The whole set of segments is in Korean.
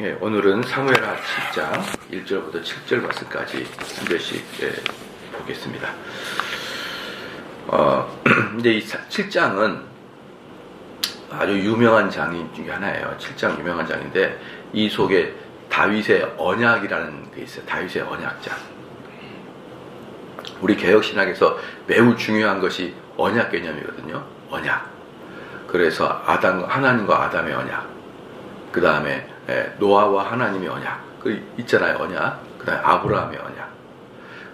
예, 오늘은 사무엘하 7장 1절부터 7절 말씀까지 한 절씩 예, 보겠습니다. 어, 이제 이 7장은 아주 유명한 장인 중에 하나예요. 7장 유명한 장인데 이 속에 다윗의 언약이라는 게 있어요. 다윗의 언약장. 우리 개혁신학에서 매우 중요한 것이 언약 개념이거든요. 언약. 그래서 아담 하나님과 아담의 언약. 그 다음에 노아와 하나님의 언약. 그 있잖아요. 언약. 그 다음에 아브라함의 언약.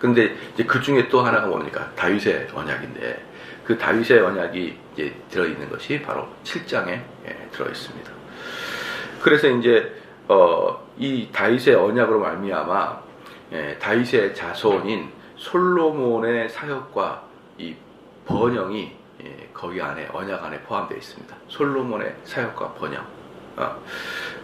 근데 이제 그 중에 또 하나가 뭡니까? 다윗의 언약인데 그 다윗의 언약이 이제 들어있는 것이 바로 7장에 들어 있습니다. 그래서 이제 어, 이 다윗의 언약으로 말미암아 예, 다윗의 자손인 솔로몬의 사역과 이 번영이 예, 거기 안에 언약 안에 포함되어 있습니다. 솔로몬의 사역과 번영. 어.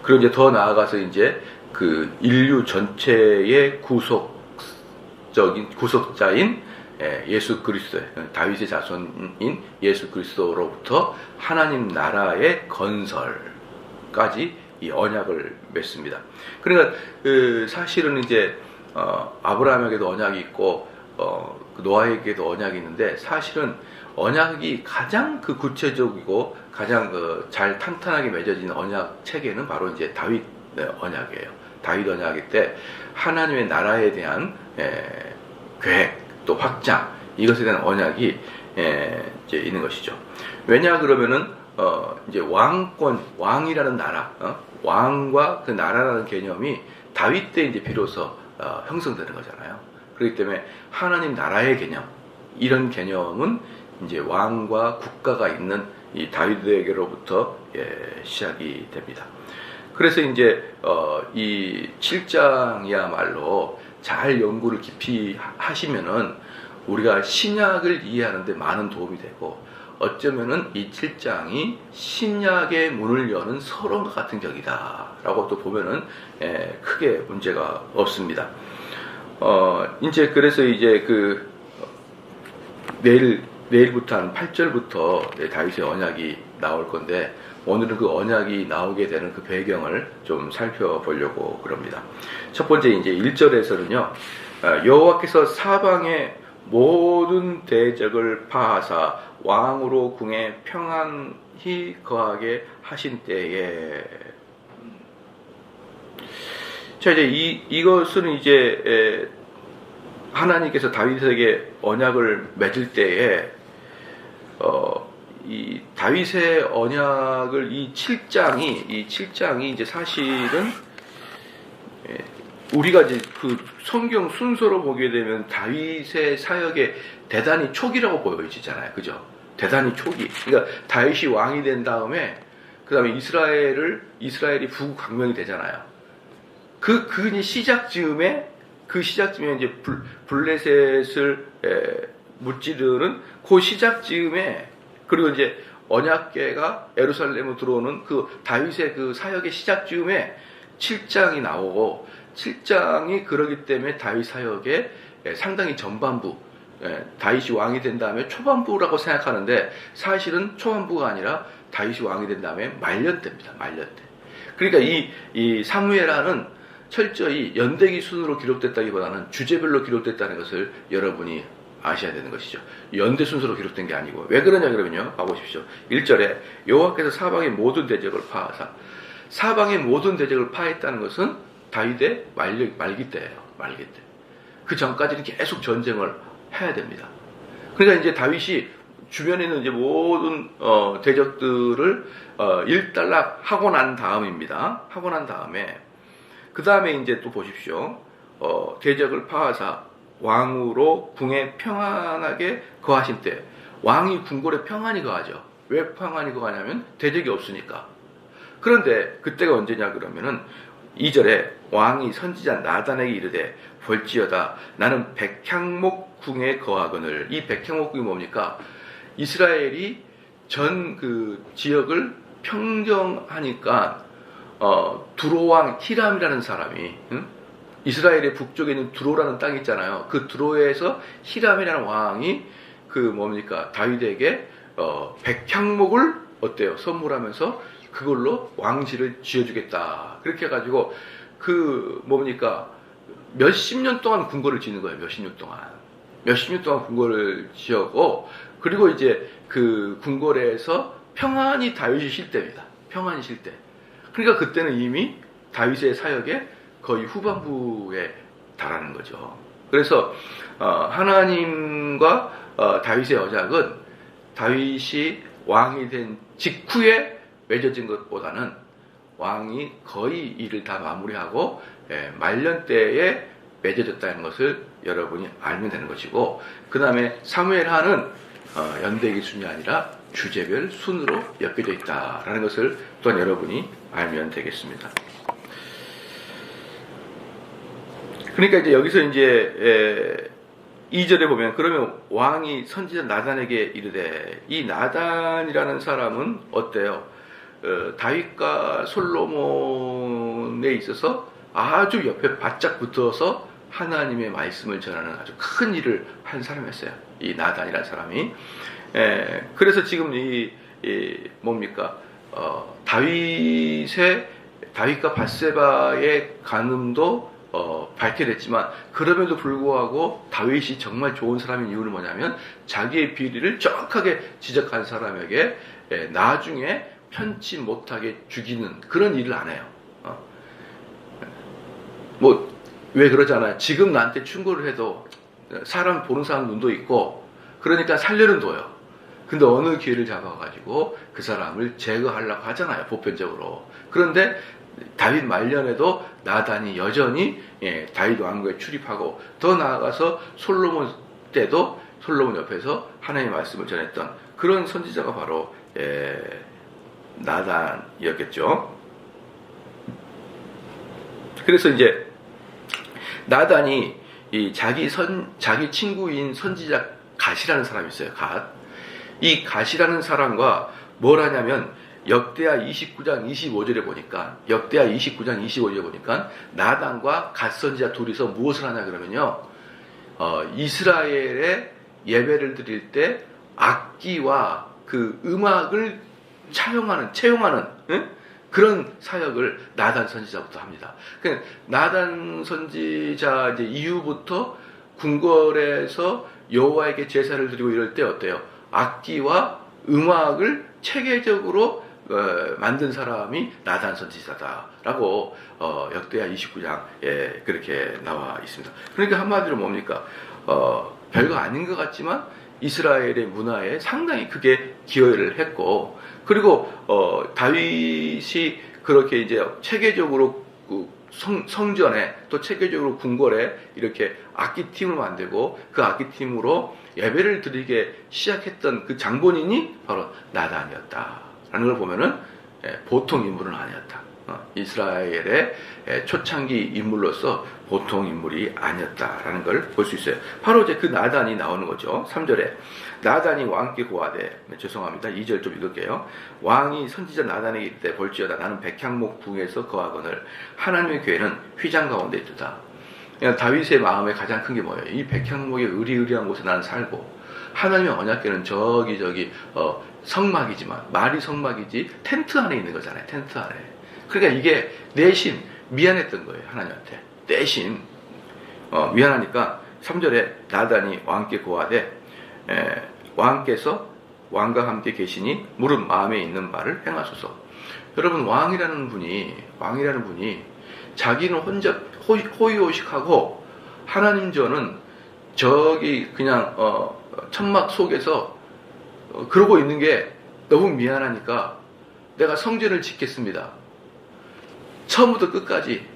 그리고 이제 더 나아가서 이제 그 인류 전체의 구속적인 구속자인 예, 예수 그리스도 다윗의 자손인 예수 그리스도로부터 하나님 나라의 건설까지 이 언약을 맺습니다. 그러니까 그 사실은 이제 어, 아브라함에게도 언약이 있고 어, 그 노아에게도 언약이 있는데 사실은 언약이 가장 그 구체적이고 가장 그 잘 탄탄하게 맺어진 언약 체계는 바로 이제 다윗 네, 언약이에요. 다윗 언약일 때 하나님의 나라에 대한 에, 계획 또 확장 이것에 대한 언약이 에, 이제 있는 것이죠. 왜냐 그러면은 어, 이제 왕권 왕이라는 나라 어? 왕과 그 나라라는 개념이 다윗 때 이제 비로소 어, 형성되는 거잖아요. 그렇기 때문에 하나님 나라의 개념 이런 개념은 이제 왕과 국가가 있는 이 다윗에게로부터 예, 시작이 됩니다. 그래서 이제 어, 이 7장이야말로 잘 연구를 깊이 하시면은 우리가 신약을 이해하는데 많은 도움이 되고 어쩌면은 이 7장이 신약의 문을 여는 서론과 같은 격이다라고 또 보면은 예, 크게 문제가 없습니다. 어, 이제 그래서 이제 그 내일 내일부터 한 8절부터 다윗의 언약이 나올 건데 오늘은 그 언약이 나오게 되는 그 배경을 좀 살펴보려고 그럽니다. 첫 번째 이제 1절에서는요. 어, 여호와께서 사방의 모든 대적을 파하사 왕으로 궁에 평안히 거하게 하신 때에 자 이제 이 이것은 이제 에, 하나님께서 다윗에게 언약을 맺을 때에 어, 이 다윗의 언약을 이 7장이 이 7장이 이제 사실은 예, 우리가 이제 그 성경 순서로 보게 되면 다윗의 사역의 대단히 초기라고 보여지잖아요. 그죠? 대단히 초기. 그러니까 다윗이 왕이 된 다음에 그 다음에 이스라엘을 이스라엘이 부국 강명이 되잖아요. 그, 그 시작 즈음에 그 시작 즈음에 이제 불, 에, 물질들은 그 시작 즈음에 그리고 이제 언약계가 에루살렘으로 들어오는 그 다윗의 그 사역의 시작 즈음에 7장이 나오고 7장이 그러기 때문에 다윗 사역의 상당히 전반부 다윗이 왕이 된 다음에 초반부라고 생각하는데 사실은 초반부가 아니라 다윗이 왕이 된 다음에 말년 때입니다. 말년 때. 그러니까 이, 이 사무엘하는 철저히 연대기 순으로 기록됐다기보다는 주제별로 기록됐다는 것을 여러분이 아셔야 되는 것이죠. 연대 순서로 기록된 게 아니고 왜 그러냐 그러면요. 봐보십시오. 1절에 여호와께서 사방의 모든 대적을 파하사 사방의 모든 대적을 파했다는 것은 다윗의 말기, 말기 때예요. 말기 때. 그 전까지는 계속 전쟁을 해야 됩니다. 그러니까 이제 다윗이 주변에 있는 이제 모든 어, 대적들을 어, 일단락 하고 난 다음입니다. 하고 난 다음에 그 다음에 이제 또 보십시오. 어, 대적을 파하사 왕으로 궁에 평안하게 거하신 때 왕이 궁궐에 평안히 거하죠. 왜 평안히 거하냐면 대적이 없으니까. 그런데 그때가 언제냐 그러면은 2절에 왕이 선지자 나단에게 이르되 볼지어다 나는 백향목 궁에 거하거늘 이 백향목 궁이 뭡니까? 이스라엘이 전 그 지역을 평정하니까 어, 두로왕 히람이라는 사람이 응? 이스라엘의 북쪽에 있는 두로라는 땅이 있잖아요. 그 두로에서 히람이라는 왕이 그 뭡니까 다윗에게 어, 백향목을 어때요? 선물하면서 그걸로 왕실을 지어주겠다. 그렇게 해가지고 그 뭡니까 몇십 년 동안 궁궐을 짓는 거예요. 몇십 년 동안 몇십 년 동안 궁궐을 지었고 그리고 이제 그 궁궐에서 평안히 다윗이 쉴 때입니다. 평안히 쉴 때. 그러니까 그때는 이미 다윗의 사역의 거의 후반부에 달하는 거죠. 그래서 어, 하나님과 어, 다윗의 언약은 다윗이 왕이 된 직후에 맺어진 것보다는 왕이 거의 일을 다 마무리하고 예, 말년 때에 맺어졌다는 것을 여러분이 알면 되는 것이고 그 다음에 사무엘 하는 어, 연대기 순이 아니라 주제별 순으로 엮여져 있다라는 것을 또한 여러분이 알면 되겠습니다. 그러니까 이제 여기서 이제 에, 2절에 보면 그러면 왕이 선지자 나단에게 이르되 이 나단이라는 사람은 어때요? 어, 다윗과 솔로몬에 있어서 아주 옆에 바짝 붙어서 하나님의 말씀을 전하는 아주 큰 일을 한 사람이었어요. 이 나단이라는 사람이. 에, 그래서 지금 이, 이 뭡니까? 어, 다윗의 다윗과 바세바의 간음도 어, 밝게 됐지만 그럼에도 불구하고 다윗이 정말 좋은 사람인 이유는 뭐냐면 자기의 비리를 정확하게 지적한 사람에게 에, 나중에 편치 못하게 죽이는 그런 일을 안 해요. 어. 뭐왜 그러잖아요. 지금 나한테 충고를 해도 사람 보는 사람 눈도 있고 그러니까 살려는 둬요. 근데 어느 기회를 잡아가지고 그 사람을 제거하려고 하잖아요. 보편적으로. 그런데 다윗 말년에도 나단이 여전히 예, 다윗 왕국에 출입하고 더 나아가서 솔로몬 때도 솔로몬 옆에서 하나님의 말씀을 전했던 그런 선지자가 바로 예, 나단이었겠죠. 그래서 이제 나단이 이 자기 선 자기 친구인 선지자 갓이라는 사람이 있어요. 갓. 이 갓이라는 사람과 뭘 하냐면 역대하 29장 25절에 보니까 역대하 29장 25절에 보니까 나단과 갓 선지자 둘이서 무엇을 하냐 그러면요. 어, 이스라엘의 예배를 드릴 때 악기와 그 음악을 차용하는 채용하는 응? 그런 사역을 나단 선지자부터 합니다. 그 나단 선지자 이제 이후부터 궁궐에서 여호와에게 제사를 드리고 이럴 때 어때요? 악기와 음악을 체계적으로 어, 만든 사람이 나단 선지자다라고 어, 역대하 29장에 그렇게 나와 있습니다. 그러니까 한마디로 뭡니까? 어, 별거 아닌 것 같지만 이스라엘의 문화에 상당히 크게 기여를 했고 그리고 어, 다윗이 그렇게 이제 체계적으로 그 성, 성전에 또 체계적으로 궁궐에 이렇게 악기팀을 만들고 그 악기팀으로 예배를 드리게 시작했던 그 장본인이 바로 나단이었다라는 걸 보면은 예, 보통 인물은 아니었다. 어, 이스라엘의 예, 초창기 인물로서 보통 인물이 아니었다라는 걸 볼 수 있어요. 바로 이제 그 나단이 나오는 거죠. 3절에 나단이 왕께 고하되 네, 죄송합니다. 2절 좀 읽을게요. 왕이 선지자 나단에게 이르되 볼지어다 나는 백향목 궁에서 거하거늘 하나님의 교회는 휘장 가운데 있다. 다윗의 마음에 가장 큰 게 뭐예요? 이 백향목의 의리의리한 곳에 나는 살고 하나님의 언약궤는 저기 저기 어, 성막이지만 말이 성막이지 텐트 안에 있는 거잖아요. 텐트 안에. 그러니까 이게 내심 미안했던 거예요. 하나님한테. 내심 어, 미안하니까 3절에 나단이 왕께 고하되 에, 왕께서 왕과 함께 계시니 무릇 마음에 있는 바를 행하소서. 여러분 왕이라는 분이 왕이라는 분이 자기는 혼자 호의호식하고 하나님 저는 저기 그냥 어, 천막 속에서 어, 그러고 있는 게 너무 미안하니까 내가 성전을 짓겠습니다. 처음부터 끝까지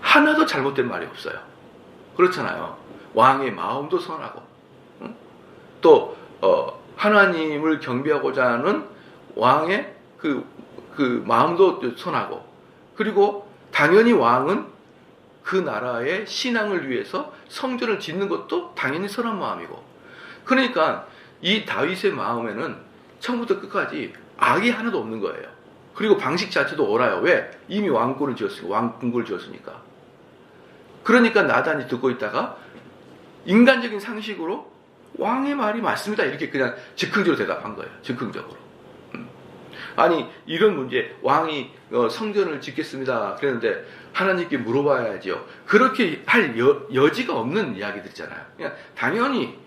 하나도 잘못된 말이 없어요. 그렇잖아요. 왕의 마음도 선하고 응? 또 어, 하나님을 경배하고자 하는 왕의 그, 그 마음도 선하고 그리고 당연히 왕은 그 나라의 신앙을 위해서 성전을 짓는 것도 당연히 선한 마음이고 그러니까 이 다윗의 마음에는 처음부터 끝까지 악이 하나도 없는 거예요. 그리고 방식 자체도 옳아요. 왜? 이미 왕궁을 지었으니까 왕궁을 지었으니까. 그러니까 나단이 듣고 있다가 인간적인 상식으로 왕의 말이 맞습니다. 이렇게 그냥 즉흥적으로 대답한 거예요. 즉흥적으로. 음. 아니 이런 문제 왕이 어, 성전을 짓겠습니다. 그랬는데 하나님께 물어봐야지요. 그렇게 할 여, 여지가 없는 이야기들이잖아요. 그냥 당연히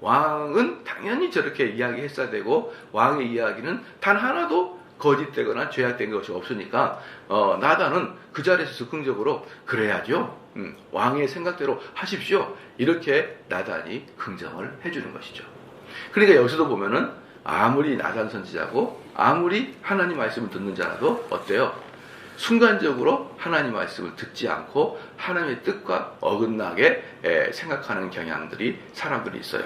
왕은 당연히 저렇게 이야기했어야 되고 왕의 이야기는 단 하나도 거짓되거나 죄악된 것이 없으니까 어, 나단은 그 자리에서 즉흥적으로 그래야죠. 음, 왕의 생각대로 하십시오. 이렇게 나단이 긍정을 해주는 것이죠. 그러니까 여기서도 보면은 아무리 나단 선지자고 아무리 하나님 말씀을 듣는 자라도 어때요? 순간적으로 하나님 말씀을 듣지 않고 하나님의 뜻과 어긋나게 에, 생각하는 경향들이 사람들이 있어요.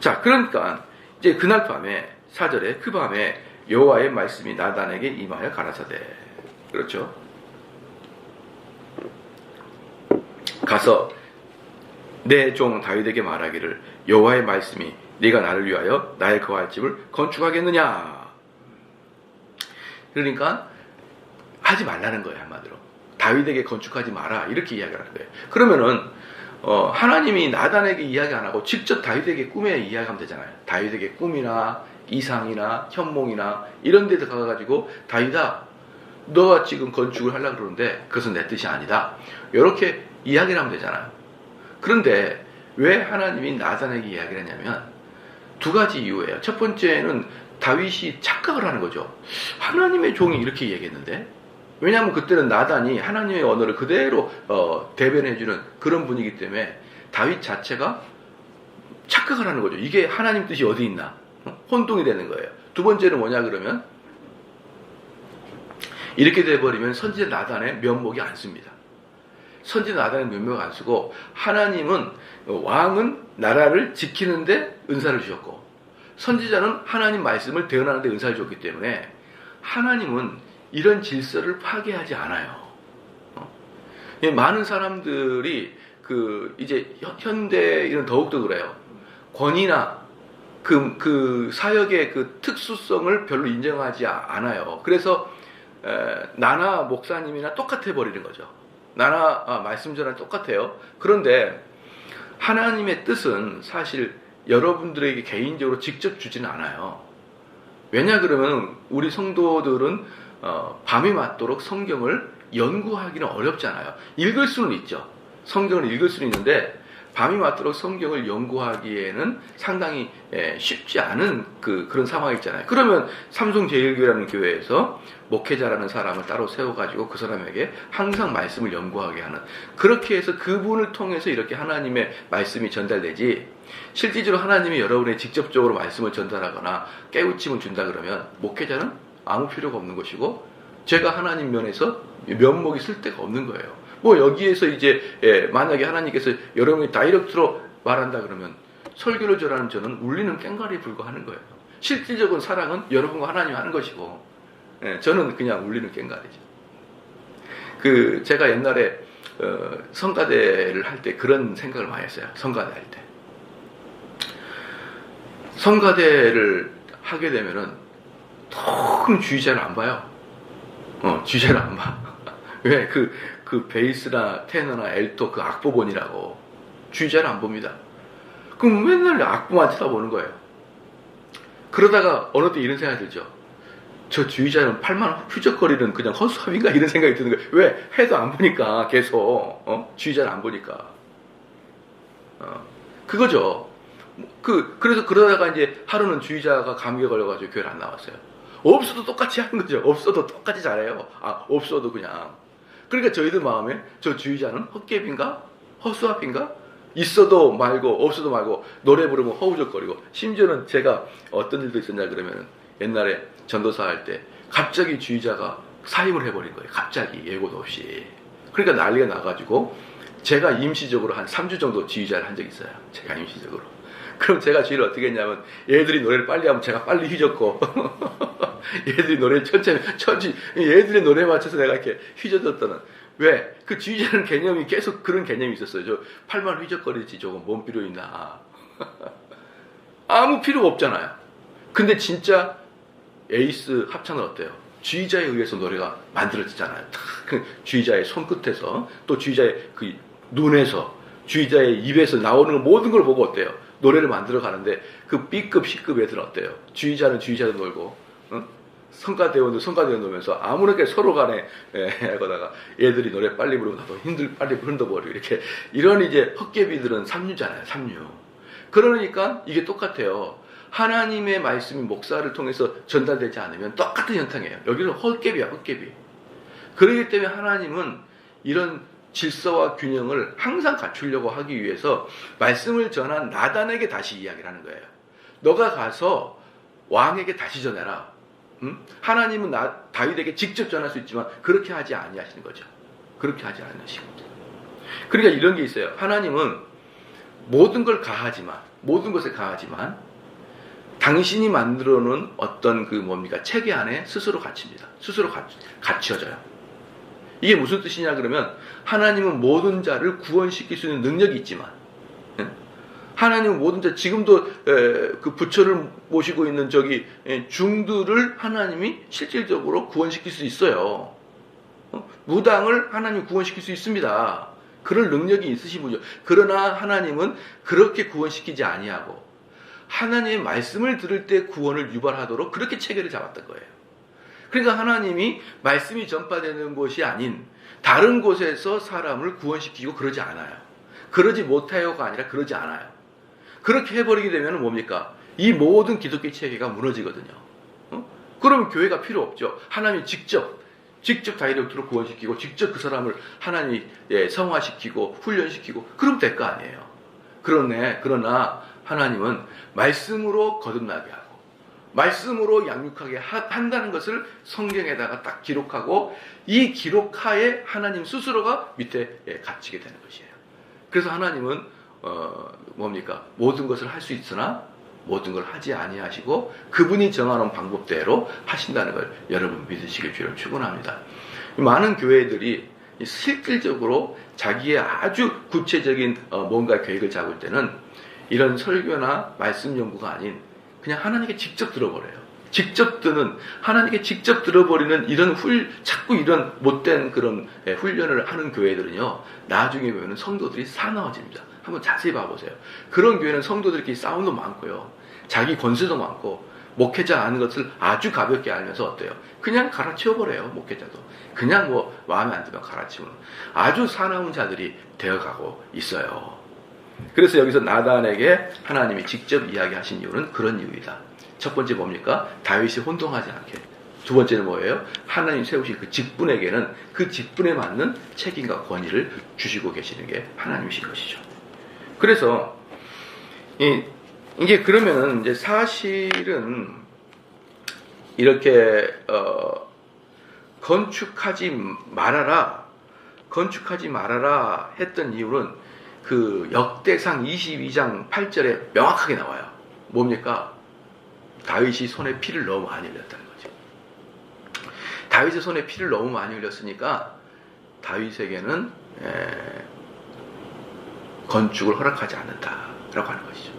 자, 그러니까 이제 그날 밤에 사절에 그 밤에 여호와의 말씀이 나단에게 임하여 가라사대. 그렇죠? 가서 내 종 다윗에게 말하기를 여호와의 말씀이 네가 나를 위하여 나의 거할 집을 건축하겠느냐. 그러니까 하지 말라는 거예요 한마디로. 다윗에게 건축하지 마라 이렇게 이야기하는 거예요. 그러면은 어, 하나님이 나단에게 이야기 안 하고 직접 다윗에게 꿈에 이야기하면 되잖아요. 다윗에게 꿈이나 이상이나 현몽이나 이런 데서 가가지고 다윗아 너가 지금 건축을 하려고 그러는데 그것은 내 뜻이 아니다. 이렇게 이야기를 하면 되잖아요. 그런데 왜 하나님이 나단에게 이야기를 했냐면 두 가지 이유예요. 첫 번째는 다윗이 착각을 하는 거죠. 하나님의 종이 이렇게 얘기했는데 왜냐하면 그때는 나단이 하나님의 언어를 그대로 어, 대변해주는 그런 분위기 때문에 다윗 자체가 착각을 하는 거죠. 이게 하나님 뜻이 어디 있나? 어? 혼동이 되는 거예요. 두 번째는 뭐냐 그러면 이렇게 돼버리면 선지자 나단의 면목이 안 씁니다. 선지자 나단의 면목이 안 쓰고 하나님은 왕은 나라를 지키는데 은사를 주셨고 선지자는 하나님 말씀을 대언하는데 은사를 줬기 때문에 하나님은 이런 질서를 파괴하지 않아요. 어? 많은 사람들이 그 이제 현대 이런 더욱더 그래요. 권위나 그, 그 사역의 그 특수성을 별로 인정하지 않아요. 그래서 에, 나나 목사님이나 똑같아 버리는 거죠. 나나 아, 말씀 전랑 똑같아요. 그런데 하나님의 뜻은 사실 여러분들에게 개인적으로 직접 주지는 않아요. 왜냐 그러면 우리 성도들은 어, 밤이 맞도록 성경을 연구하기는 어렵잖아요. 읽을 수는 있죠. 성경을 읽을 수는 있는데 밤이 맞도록 성경을 연구하기에는 상당히 예, 쉽지 않은 그, 그런 상황이 있잖아요. 그러면 삼성제일교회라는 교회에서 목회자라는 사람을 따로 세워가지고 그 사람에게 항상 말씀을 연구하게 하는 그렇게 해서 그분을 통해서 이렇게 하나님의 말씀이 전달되지 실질적으로 하나님이 여러분의 직접적으로 말씀을 전달하거나 깨우침을 준다 그러면 목회자는 아무 필요가 없는 것이고 제가 하나님 면에서 면목이 쓸 데가 없는 거예요. 뭐 여기에서 이제 예, 만약에 하나님께서 여러분이 다이렉트로 말한다 그러면 설교를 전하는 저는 울리는 깽가리에 불과하는 거예요. 실질적인 사랑은 여러분과 하나님 하는 것이고 예, 저는 그냥 울리는 깽가리죠. 그 제가 옛날에 어, 성가대를 할 때 그런 생각을 많이 했어요. 성가대 할 때. 성가대를 하게 되면은 통 주의자를 안 봐요. 어, 주의자를 안 봐. 왜? 그, 그 베이스나 테너나 엘토 그 악보본이라고 주의자를 안 봅니다. 그럼 맨날 악보만 쳐다보는 거예요. 그러다가 어느 때 이런 생각이 들죠. 저 주의자는 팔만 휘적거리는 그냥 허수아비인가 이런 생각이 드는 거예요. 왜? 해도 안 보니까 계속 어? 주의자를 안 보니까 어, 그거죠. 그 그래서 그러다가 이제 하루는 주의자가 감기에 걸려가지고 교회를 안 나왔어요. 없어도 똑같이 하는 거죠. 없어도 똑같이 잘해요. 아 없어도 그냥 그러니까 저희들 마음에 저 주의자는 헛개비인가? 허수아비인가? 있어도 말고 없어도 말고 노래 부르면 허우적거리고 심지어는 제가 어떤 일도 있었냐 그러면 옛날에 전도사 할 때 갑자기 주의자가 사임을 해버린 거예요. 갑자기 예고도 없이. 그러니까 난리가 나가지고 제가 임시적으로 한 3주 정도 지휘자를 한 적이 있어요. 제가 임시적으로. 그럼 제가 지휘를 어떻게 했냐면 얘들이 노래를 빨리 하면 제가 빨리 휘젓고 얘들이 노래를 천천히 천천히 얘들의 노래에 맞춰서 내가 이렇게 휘저었다는 왜? 그 지휘자는 개념이 계속 그런 개념이 있었어요. 저 팔만 휘적거리지 조금 뭔 필요 있나. 아무 필요 없잖아요. 근데 진짜 에이스 합창은 어때요? 주의자에 의해서 노래가 만들어지잖아요. 그 주의자의 손끝에서 또 주의자의 그 눈에서 주의자의 입에서 나오는 모든 걸 보고 어때요? 노래를 만들어 가는데 그 B급, C급 애들 어때요? 주의자는 주의자도 놀고 응? 성가대원도 성가대원 놓으면서 아무렇게 서로 간에 예, 하다가 애들이 노래 빨리 부르면 나도 힘들 빨리 흔들버리고 이렇게. 이런 이제 헛개비들은 삼류잖아요 삼류. 그러니까 이게 똑같아요. 하나님의 말씀이 목사를 통해서 전달되지 않으면 똑같은 현상이에요. 여기는 헛개비야 헛개비. 그렇기 때문에 하나님은 이런 질서와 균형을 항상 갖추려고 하기 위해서 말씀을 전한 나단에게 다시 이야기를 하는 거예요 너가 가서 왕에게 다시 전해라 음? 하나님은 나, 다윗에게 직접 전할 수 있지만 그렇게 하지 아니하시는 거죠. 그렇게 하지 않으시고. 그러니까 이런 게 있어요. 하나님은 모든 걸 가하지만 모든 것에 가하지만 당신이 만들어 놓은 어떤 그 뭡니까 체계 안에 스스로 갇힙니다. 스스로 갇혀져요. 이게 무슨 뜻이냐 그러면 하나님은 모든 자를 구원시킬 수 있는 능력이 있지만 하나님은 모든 자 지금도 그 부처를 모시고 있는 저기 중들을 하나님이 실질적으로 구원시킬 수 있어요. 어? 무당을 하나님 구원시킬 수 있습니다. 그럴 능력이 있으신 분이죠. 그러나 하나님은 그렇게 구원시키지 아니하고 하나님의 말씀을 들을 때 구원을 유발하도록 그렇게 체계를 잡았던 거예요. 그러니까 하나님이 말씀이 전파되는 곳이 아닌 다른 곳에서 사람을 구원시키고 그러지 않아요. 그러지 못해요가 아니라 그러지 않아요. 그렇게 해버리게 되면 뭡니까? 이 모든 기독교 체계가 무너지거든요. 어? 그러면 교회가 필요 없죠. 하나님이 직접 직접 다이렉트로 구원시키고 직접 그 사람을 하나님이 예, 성화시키고 훈련시키고 그럼 될 거 아니에요. 그러네. 그러나 하나님은 말씀으로 거듭나게 하고 말씀으로 양육하게 한다는 것을 성경에다가 딱 기록하고 이 기록하에 하나님 스스로가 밑에 예, 갇히게 되는 것이에요. 그래서 하나님은 어, 뭡니까? 모든 것을 할 수 있으나 모든 걸 하지 아니하시고 그분이 정하는 방법대로 하신다는 걸 여러분 믿으시길 주로 축원합니다. 많은 교회들이 실질적으로 자기의 아주 구체적인 어, 뭔가 계획을 잡을 때는 이런 설교나 말씀 연구가 아닌 그냥 하나님께 직접 들어버려요. 직접 듣는 하나님께 직접 들어버리는 이런 훌 자꾸 이런 못된 그런 예, 훈련을 하는 교회들은요 나중에 보면 성도들이 사나워집니다. 한번 자세히 봐보세요. 그런 교회는 성도들끼리 싸움도 많고요. 자기 권세도 많고 목회자 아는 것을 아주 가볍게 알면서 어때요? 그냥 갈아치워버려요. 목회자도. 그냥 뭐 마음에 안 들면 갈아치우는 아주 사나운 자들이 되어가고 있어요. 그래서 여기서 나단에게 하나님이 직접 이야기하신 이유는 그런 이유이다. 첫 번째 뭡니까? 다윗이 혼동하지 않게. 두 번째는 뭐예요? 하나님 세우신 그 직분에게는 그 직분에 맞는 책임과 권위를 주시고 계시는 게 하나님이신 것이죠. 그래서 이, 이게 그러면은 이제 사실은 이렇게 어, 건축하지 말아라 건축하지 말아라 했던 이유는 그 역대상 22장 8절에 명확하게 나와요. 뭡니까? 다윗이 손에 피를 너무 많이 흘렸다는 거죠. 다윗의 손에 피를 너무 많이 흘렸으니까 다윗에게는 에, 건축을 허락하지 않는다라고 하는 것이죠.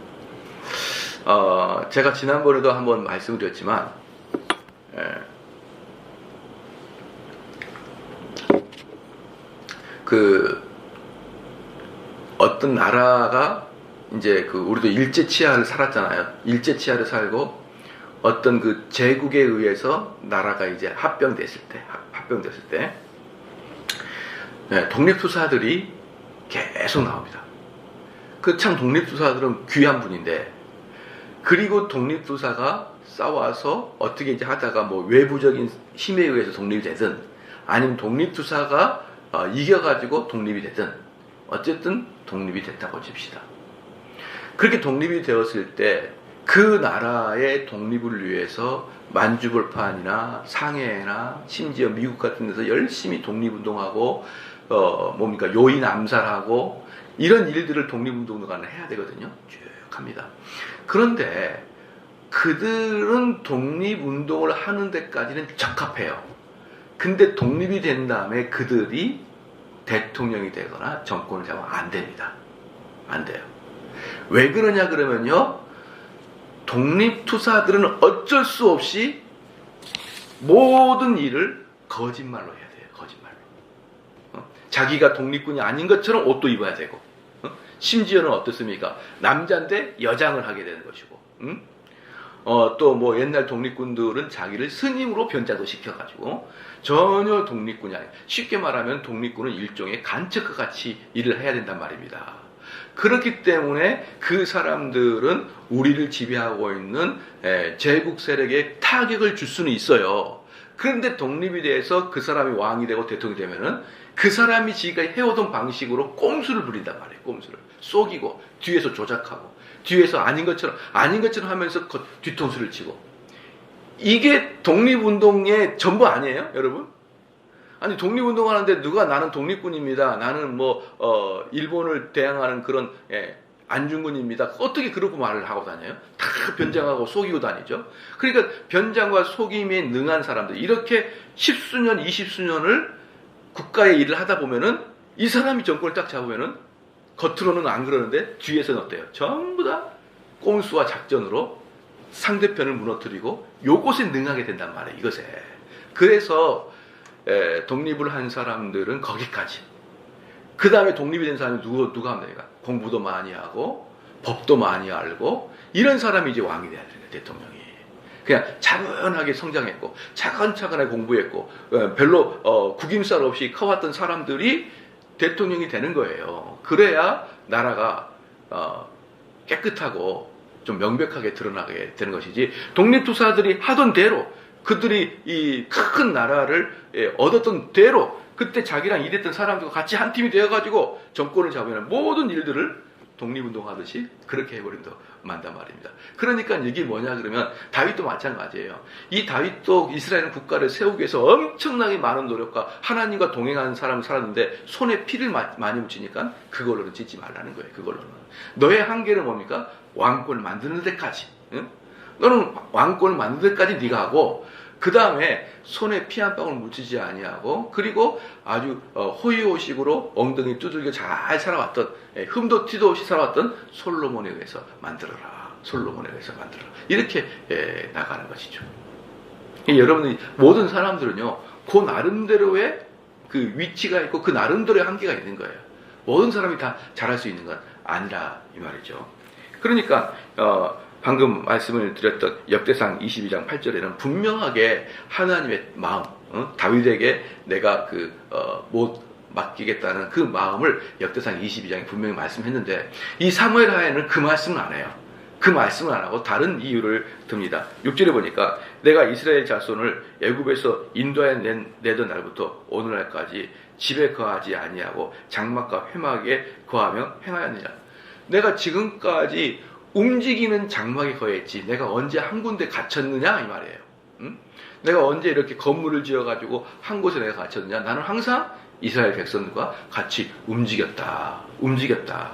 어, 제가 지난번에도 한번 말씀드렸지만 에, 그 어떤 나라가 이제 그 우리도 일제 치하를 살았잖아요. 일제 치하를 살고 어떤 그 제국에 의해서 나라가 이제 합병됐을 때 합병됐을 때 네, 독립투사들이 계속 나옵니다. 그 참 독립투사들은 귀한 분인데 그리고 독립투사가 싸워서 어떻게 이제 하다가 뭐 외부적인 힘에 의해서 독립이 되든 아니면 독립투사가 어, 이겨가지고 독립이 되든 어쨌든 독립이 됐다고 칩시다. 그렇게 독립이 되었을 때 그 나라의 독립을 위해서 만주벌판이나 상해나 심지어 미국 같은 데서 열심히 독립운동하고 어 뭡니까 요인 암살하고 이런 일들을 독립운동가는 해야 되거든요. 쭉 합니다. 그런데 그들은 독립운동을 하는 데까지는 적합해요. 근데 독립이 된 다음에 그들이 대통령이 되거나 정권을 잡으면 안 됩니다. 안 돼요. 왜 그러냐 그러면요. 독립투사들은 어쩔 수 없이 모든 일을 거짓말로 해야 돼요. 거짓말로. 어? 자기가 독립군이 아닌 것처럼 옷도 입어야 되고 심지어는 어떻습니까? 남자인데 여장을 하게 되는 것이고, 음? 어, 또 뭐 옛날 독립군들은 자기를 스님으로 변자도 시켜가지고 전혀 독립군이 아니에요. 쉽게 말하면 독립군은 일종의 간첩과 같이 일을 해야 된단 말입니다. 그렇기 때문에 그 사람들은 우리를 지배하고 있는 에, 제국 세력에 타격을 줄 수는 있어요. 그런데 독립이 돼서 그 사람이 왕이 되고 대통령이 되면은 그 사람이 지금까지 해오던 방식으로 꼼수를 부린단 말이에요. 꼼수를 속이고 뒤에서 조작하고 뒤에서 아닌 것처럼 아닌 것처럼 하면서 겉- 뒤통수를 치고 이게 독립운동의 전부 아니에요, 여러분? 아니 독립운동 하는데 누가 나는 독립군입니다. 나는 뭐 어, 일본을 대항하는 그런 예, 안중근입니다. 어떻게 그렇게 말을 하고 다녀요? 다 변장하고 속이고 다니죠. 그러니까 변장과 속임에 능한 사람들 이렇게 십수년, 이십수년을 국가의 일을 하다 보면은 이 사람이 정권을 딱 잡으면은 겉으로는 안 그러는데 뒤에서는 어때요? 전부 다 꼼수와 작전으로 상대편을 무너뜨리고 요것에 능하게 된단 말이에요. 이것에. 그래서 에, 독립을 한 사람들은 거기까지. 그 다음에 독립이 된 사람이 누구, 누가 되니까? 공부도 많이 하고, 법도 많이 알고, 이런 사람이 이제 왕이 돼야 되는 대통령이. 그냥 차분하게 성장했고, 차근차근하게 공부했고, 어, 별로 어, 구김살 없이 커왔던 사람들이 대통령이 되는 거예요. 그래야 나라가 어, 깨끗하고 좀 명백하게 드러나게 되는 것이지, 독립투사들이 하던 대로, 그들이 이 큰 나라를 예, 얻었던 대로 그때 자기랑 일했던 사람들과 같이 한 팀이 되어가지고 정권을 잡으면 모든 일들을 독립운동 하듯이 그렇게 해버린다 만단 말입니다. 그러니까 이게 뭐냐 그러면 다윗도 마찬가지예요. 이 다윗도 이스라엘 국가를 세우기 위해서 엄청나게 많은 노력과 하나님과 동행하는 사람을 살았는데 손에 피를 마- 많이 묻히니까 그걸로는 짓지 말라는 거예요. 그걸로는 너의 한계는 뭡니까? 왕권을 만드는 데까지. 응? 너는 왕권을 만드는 데까지 네가 하고 그 다음에 손에 피 한 방울 묻히지 아니하고 그리고 아주 어, 호의호식으로 엉덩이 두들겨 잘 살아왔던 예, 흠도 티도 없이 살아왔던 솔로몬에 의해서 만들어라. 솔로몬에 의해서 만들어라. 이렇게 예, 나가는 것이죠. 이 여러분이 모든 사람들은요 그 나름대로의 그 위치가 있고 그 나름대로의 한계가 있는 거예요. 모든 사람이 다 잘할 수 있는 건 아니라 이 말이죠. 그러니까 어, 방금 말씀을 드렸던 역대상 22장 8절에는 분명하게 하나님의 마음, 어? 다윗에게 내가 그, 어, 못 맡기겠다는 그 마음을 역대상 22장에 분명히 말씀했는데 이 사무엘 하에는 그 말씀을 안 해요. 그 말씀을 안 하고 다른 이유를 듭니다. 6절에 보니까 내가 이스라엘 자손을 애굽에서 인도에 낸, 내던 날부터 오늘날까지 집에 거하지 아니하고 장막과 회막에 거하며 행하였느냐. 내가 지금까지 움직이는 장막에 거했지 내가 언제 한 군데 갇혔느냐 이 말이에요. 응? 내가 언제 이렇게 건물을 지어가지고 한 곳에 내가 갇혔느냐? 나는 항상 이스라엘 백성들과 같이 움직였다. 움직였다.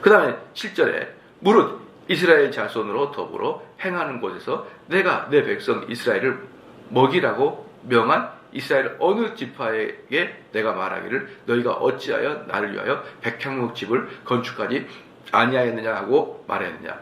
그 다음에 7절에 무릇 이스라엘 자손으로 더불어 행하는 곳에서 내가 내 백성 이스라엘을 먹이라고 명한 이스라엘 어느 지파에게 내가 말하기를 너희가 어찌하여 나를 위하여 백향목 집을 건축하지 아니하였느냐 하고 말했느냐.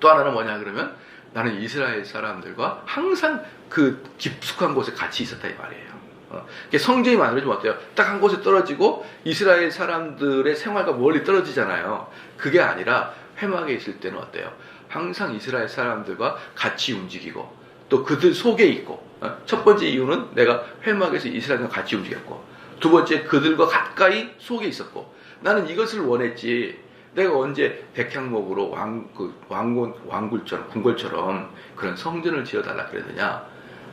또 하나는 뭐냐 그러면 나는 이스라엘 사람들과 항상 그 깊숙한 곳에 같이 있었다 이 말이에요. 어, 성전이 만들어지면 어때요? 딱 한 곳에 떨어지고 이스라엘 사람들의 생활과 멀리 떨어지잖아요. 그게 아니라 회막에 있을 때는 어때요? 항상 이스라엘 사람들과 같이 움직이고 또 그들 속에 있고 어, 첫 번째 이유는 내가 회막에서 이스라엘과 같이 움직였고 두 번째 그들과 가까이 속에 있었고 나는 이것을 원했지 내가 언제 백향목으로 왕, 그 왕군, 왕굴처럼, 궁궐처럼 그런 성전을 지어달라 그랬느냐.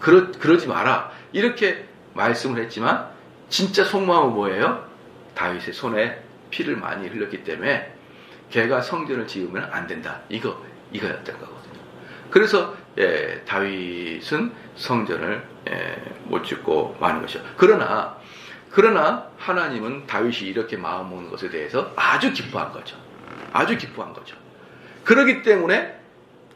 그러, 그러지 마라. 이렇게 말씀을 했지만, 진짜 속마음은 뭐예요? 다윗의 손에 피를 많이 흘렸기 때문에, 걔가 성전을 지으면 안 된다. 이거, 이거였던 거거든요. 그래서, 예, 다윗은 성전을, 예, 못 짓고 마는 것이요. 그러나, 그러나, 하나님은 다윗이 이렇게 마음 먹는 것에 대해서 아주 기뻐한 거죠. 아주 기뻐한 거죠. 그러기 때문에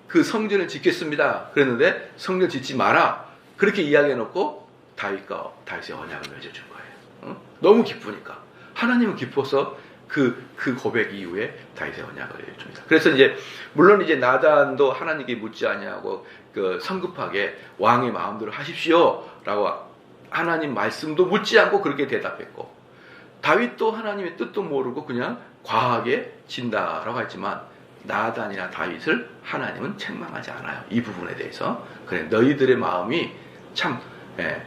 그 성전을 짓겠습니다. 그랬는데 성전 짓지 마라. 그렇게 이야기해놓고 다윗과 다윗의 언약을 맺어준 거예요. 응? 너무 기쁘니까 하나님은 기뻐서 그, 그 고백 이후에 다윗의 언약을 해줍니다. 그래서 이제, 물론 이제 나단도 하나님께 묻지 아니하고, 그 성급하게 왕의 마음대로 하십시오. 라고 하나님 말씀도 묻지 않고 그렇게 대답했고, 다윗도 하나님의 뜻도 모르고 그냥 과하게 진다라고 했지만 나단이나 다윗을 하나님은 책망하지 않아요. 이 부분에 대해서. 그래 너희들의 마음이 참 예,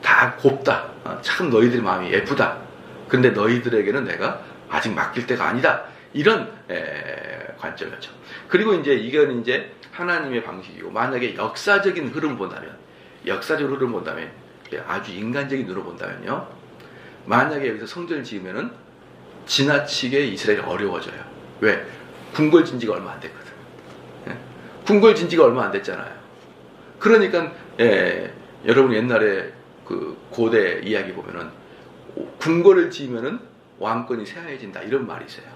다 곱다. 어, 참 너희들의 마음이 예쁘다. 근데 너희들에게는 내가 아직 맡길 때가 아니다. 이런 에, 관점이었죠. 그리고 이제 이건 이제 하나님의 방식이고 만약에 역사적인 흐름 본다면 역사적 흐름 본다면 예, 아주 인간적인 눈으로 본다면요. 만약에 여기서 성전을 지으면은 지나치게 이스라엘이 어려워져요. 왜? 궁궐 진 지가 얼마 안 됐거든. 예? 궁궐 진 지가 얼마 안 됐잖아요. 그러니까 예, 여러분 옛날에 그 고대 이야기 보면은 궁궐을 지으면은 왕권이 새하얘진다 이런 말이 있어요.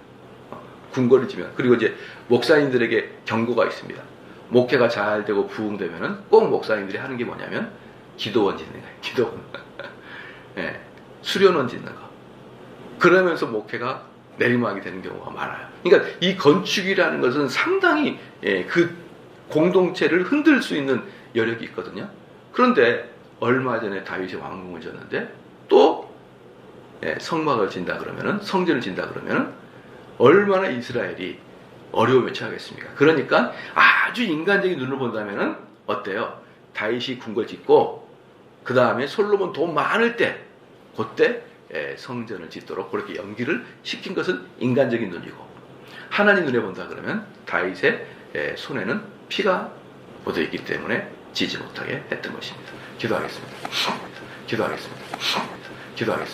어, 궁궐을 지면 그리고 이제 목사님들에게 경고가 있습니다. 목회가 잘 되고 부흥되면은 꼭 목사님들이 하는 게 뭐냐면 기도원 짓는 거예요. 기도원. 예, 수련원 짓는 거. 그러면서 목회가 내리막이 되는 경우가 많아요. 그러니까 이 건축이라는 것은 상당히 예, 그 공동체를 흔들 수 있는 여력이 있거든요. 그런데 얼마 전에 다윗이 왕궁을 졌는데 또 예, 성막을 진다 그러면은 성전을 진다 그러면은 얼마나 이스라엘이 어려움에 처하겠습니까? 그러니까 아주 인간적인 눈으로 본다면은 어때요? 다윗이 궁궐 짓고 그 다음에 솔로몬 돈 많을 때 그때 예, 성전을 짓도록 그렇게 연기를 시킨 것은 인간적인 눈이고 하나님 눈에 본다 그러면 다윗의 예, 손에는 피가 묻어 있기 때문에 지지 못하게 했던 것입니다. 기도하겠습니다. 기도하겠습니다. 기도하겠습니다.